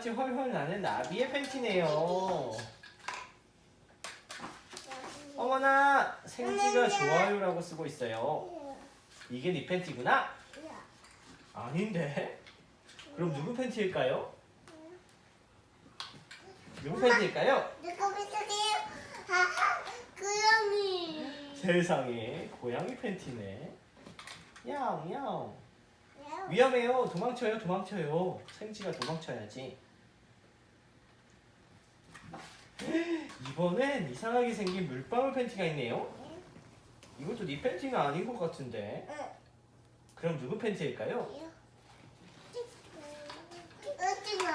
같이 헐헐 나는 나비의 팬티네요. 어머나 생지가 좋아요라고 쓰고 있어요. 이게 네 팬티구나? 아닌데? 그럼 누구 팬티일까요? 누구 팬티일까요? 누구 비슷해요? 아, 그영이. 세상에 고양이 팬티네. 야옹 야옹. 위험해요. 도망쳐요. 도망쳐요. 생지가 도망쳐야지. 이번엔 이상하게 생긴 물방울 팬티가 있네요. 이것도 네 팬티가 아닌 것 같은데. 그럼 누구 팬티일까요? 오징어.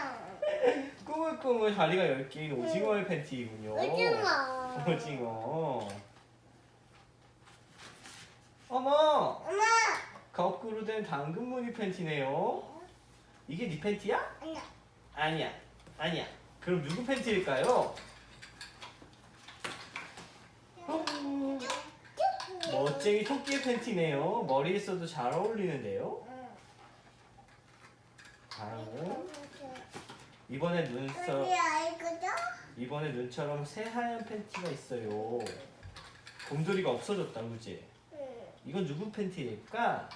꾸물꾸물 다리가 10개인 오징어의 팬티이군요. 오징어. 오징어. 어머! 엄마. 거꾸로 된 당근 무늬 팬티네요. 이게 네 팬티야? 아니야. 아니야. 아니야. 그럼 누구 팬티일까요? 멋쟁이 토끼의 팬티네요. 머리에 써도 잘 어울리는데요. 다음 이번에 눈썹 우리? 이번에 눈처럼 새하얀 팬티가 있어요. 곰돌이가 없어졌다, 그지? 이건 누구 팬티일까?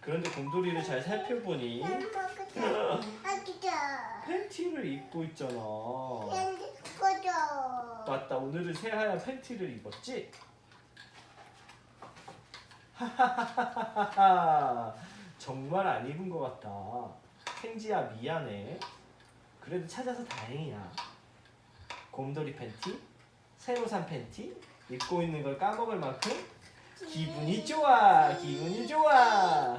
그런데 곰돌이를 잘 살펴보니 아. 팬티를 입고 있잖아. 맞다, 오늘은 새하얀 팬티를 입었지? 하하하하하 정말 안 입은 것 같다. 생지야 미안해. 그래도 찾아서 다행이야. 곰돌이 팬티, 새로 산 팬티, 입고 있는 걸 까먹을 만큼 기분이 좋아, 기분이 좋아.